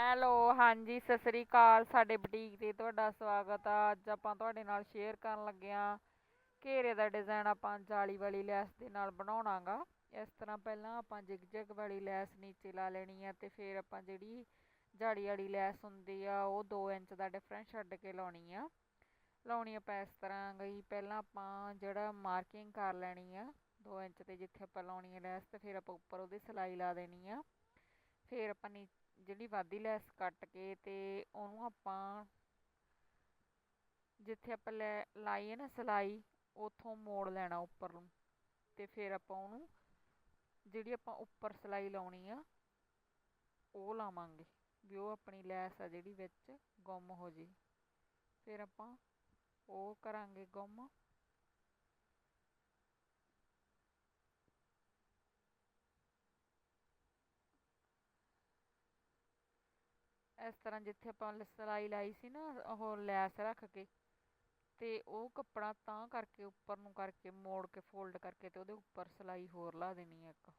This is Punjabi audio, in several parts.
ਹੈਲੋ ਹਾਂਜੀ, ਸਤਿ ਸ੍ਰੀ ਅਕਾਲ ਸਾਡੇ ਬੁਟੀਕ ਤੇ, ਤੁਹਾਡਾ ਸਵਾਗਤ ਆ। ਅੱਜ ਆਪਾਂ ਤੁਹਾਡੇ ਨਾਲ ਸ਼ੇਅਰ ਕਰਨ ਲੱਗੇ ਆ ਘੇਰੇ ਦਾ ਡਿਜ਼ਾਈਨ ਆਪਾਂ ਜਾਲੀ ਵਾਲੀ ਲੈਸ ਦੇ ਨਾਲ ਬਣਾਉਣਾਗਾ। ਇਸ ਤਰ੍ਹਾਂ ਪਹਿਲਾਂ ਆਪਾਂ ਜਿਗ ਜਿਗ ਵਾਲੀ ਲੈਸ ਨੀਚੇ ਲਾ ਲੈਣੀ ਆ ਤੇ ਫਿਰ ਆਪਾਂ ਜਿਹੜੀ ਜਾਲੀ ਵਾਲੀ ਲੈਸ ਹੁੰਦੀ ਆ, ਉਹ 2 ਇੰਚ ਦਾ ਡਿਫਰੈਂਸ ਛੱਡ ਕੇ ਲਾਉਣੀ ਆ। ਲਾਉਣੀ ਆਪਾਂ ਇਸ ਤਰ੍ਹਾਂ ਗਈ ਪਹਿਲਾਂ ਆਪਾਂ ਜਿਹੜਾ ਮਾਰਕਿੰਗ ਕਰ ਲੈਣੀ ਆ 2 ਇੰਚ ਤੇ ਜਿੱਥੇ ਆਪਾਂ ਲਾਉਣੀ ਆ ਲੈਸ ਤੇ ਫਿਰ ਆਪਾਂ ਉੱਪਰ ਉਹਦੀ ਸਿਲਾਈ ਲਾ ਦੇਣੀ ਆ। ਫਿਰ ਆਪਾਂ ਨੀਚੇ ਜਿਹੜੀ ਵਾਧੀ ਲੈਸ ਕੱਟ ਕੇ ਤੇ ਉਹਨੂੰ ਆਪਾਂ ਜਿੱਥੇ ਆਪਾਂ ਲੈ ਲਾਈ ਹੈ ਨਾ ਸਿਲਾਈ, ਉਥੋਂ ਮੋੜ ਲੈਣਾ ਉੱਪਰ ਨੂੰ। ਤੇ ਫਿਰ ਆਪਾਂ ਉਹਨੂੰ ਜਿਹੜੀ ਆਪਾਂ ਉੱਪਰ ਸਿਲਾਈ ਲਾਉਣੀ ਆ, ਉਹ ਲਾਵਾਂਗੇ। ਵੀ ਉਹ ਆਪਣੀ ਲੈਸ ਆ ਜਿਹੜੀ ਵਿੱਚ ਗੁੰਮ ਹੋ ਜੇ। ਫਿਰ ਆਪਾਂ ਉਹ ਕਰਾਂਗੇ ਗੁੰਮ। ਇਸ ਤਰ੍ਹਾਂ ਜਿੱਥੇ ਆਪਾਂ ਸਿਲਾਈ ਲਾਈ ਸੀ ਨਾ, ਉਹ ਲੈਸ ਰੱਖ ਕੇ ਤੇ ਉਹ ਕੱਪੜਾ ਤਾਂ ਕਰਕੇ ਉੱਪਰ ਨੂੰ ਕਰਕੇ ਮੋੜ ਕੇ ਫੋਲਡ ਕਰਕੇ ਤੇ ਉਹਦੇ ਉੱਪਰ ਸਿਲਾਈ ਹੋਰ ਲਾ ਦੇਣੀ ਹੈ ਇੱਕ।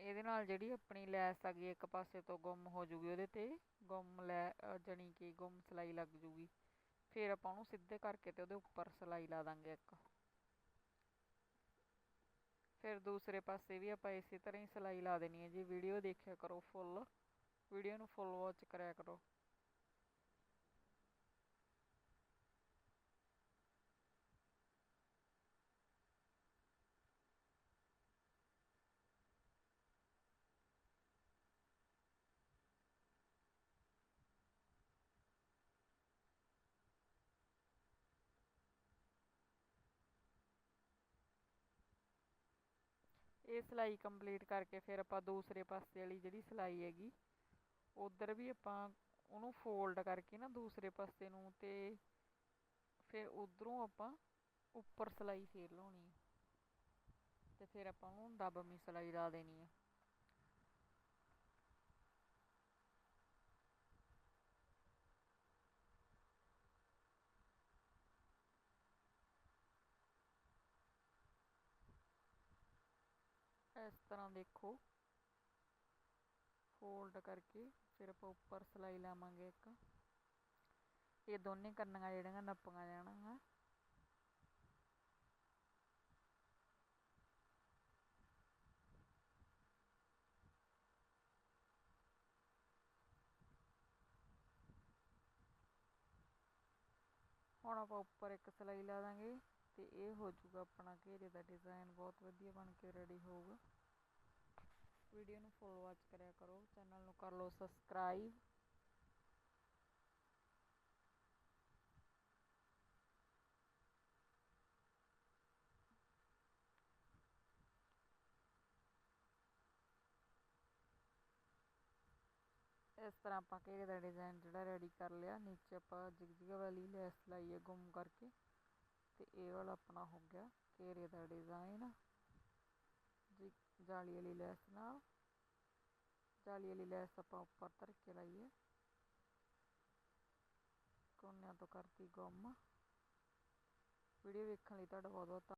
ਇਹਦੇ ਨਾਲ ਜਿਹੜੀ ਆਪਣੀ ਲੈਸ ਆ ਗਈ, ਇੱਕ ਪਾਸੇ ਤੋਂ ਗੁੰਮ ਹੋ ਜੂਗੀ ਉਹਦੇ ਤੇ, ਗੁੰਮ ਲੈ ਜਣੀ ਕਿ ਗੁੰਮ ਸਿਲਾਈ ਲੱਗ ਜੂਗੀ। ਫਿਰ ਆਪਾਂ ਉਹਨੂੰ ਸਿੱਧੇ ਕਰਕੇ ਤੇ ਉਹਦੇ ਉੱਪਰ ਸਿਲਾਈ ਲਾ ਦਾਂਗੇ ਇੱਕ। ਫਿਰ ਦੂਸਰੇ ਪਾਸੇ ਵੀ ਆਪਾਂ ਇਸੇ ਤਰ੍ਹਾਂ ਹੀ ਸਿਲਾਈ ਲਾ ਦੇਣੀ ਹੈ ਜੀ। ਵੀਡੀਓ ਦੇਖਿਆ ਕਰੋ ਫੁੱਲ ਵੀਡੀਓ ਨੂੰ ਫੁੱਲ ਵਾਚ ਕਰਿਆ ਕਰੋ। ਇਹ ਸਿਲਾਈ ਕੰਪਲੀਟ ਕਰਕੇ ਫਿਰ ਆਪਾਂ ਦੂਸਰੇ ਪਾਸੇ ਵਾਲੀ ਜਿਹੜੀ ਸਿਲਾਈ ਹੈਗੀ, ਉਧਰ ਵੀ ਆਪਾਂ ਉਹਨੂੰ ਫੋਲਡ ਕਰਕੇ ਨਾ ਦੂਸਰੇ ਪਾਸੇ ਨੂੰ ਤੇ ਫਿਰ ਉਧਰੋਂ ਆਪਾਂ ਉੱਪਰ ਸਿਲਾਈ ਫੇਰ ਲਾਉਣੀ ਤੇ ਫਿਰ ਆਪਾਂ ਉਹਨੂੰ ਦਬਮੀ ਸਿਲਾਈ ਲਾ ਦੇਣੀ ਆ ਇਸ ਤਰ੍ਹਾਂ ਦੇਖੋ ਫੋਲਡ ਕਰਕੇ ਫਿਰ ਆਪਾਂ ਉੱਪਰ ਸਿਲਾਈ ਲਾਵਾਂਗੇ ਇੱਕ ਇਹ ਦੋਨੇ ਕੰਨੀਆਂ ਜਿਹੜੀਆਂ ਨੱਪੀਆਂ ਜਾਣਗੀਆਂ ਹੁਣ ਆਪਾਂ ਉੱਪਰ ਇੱਕ ਸਿਲਾਈ ਲਾ ਦਾਂਗੇ ਤੇ ਇਹ ਹੋ ਜਾਊਗਾ ਆਪਣਾ ਘੇਰੇ ਦਾ ਡਿਜ਼ਾਈਨ ਬਹੁਤ ਵਧੀਆ ਬਣ ਕੇ ਰੈਡੀ ਹੋਊਗਾ। ਵੀਡੀਓ ਨੂੰ ਫੁੱਲ ਵਾਚ ਕਰਿਆ ਕਰੋ ਚੈਨਲ ਨੂੰ ਕਰ ਲਓ ਸਬਸਕ੍ਰਾਈਬ ਇਸ ਤਰ੍ਹਾਂ ਆਪਾਂ ਘੇਰੇ ਦਾ ਡਿਜ਼ਾਈਨ ਜਿਹੜਾ ਰੈਡੀ ਕਰ ਲਿਆ, ਨੀਚੇ ਆਪਾਂ ਜਿਗਜਿਗ ਵਾਲੀ ਲੈਸ ਲਾਈ ਗੁੰਮ ਕਰਕੇ। ਤੇ ਇਹ ਵਾਲਾ ਆਪਣਾ ਹੋ ਗਿਆ ਘੇਰੇ ਦਾ ਡਿਜ਼ਾਈਨ ਜੀ, ਜਾਲੀ ਵਾਲੀ ਲੈਸ ਨਾਲ। ਜਾਲੀ ਵਾਲੀ ਲੈਸ ਆਪਾਂ ਉੱਪਰ ਧਰ ਕੇ ਲਾਈ ਕੋਨਿਆਂ ਤੋਂ ਕਰਤੀ ਗੁੰਮ। ਵੀਡੀਓ ਵੇਖਣ ਲਈ ਤੁਹਾਡਾ ਬਹੁਤ ਬਹੁਤ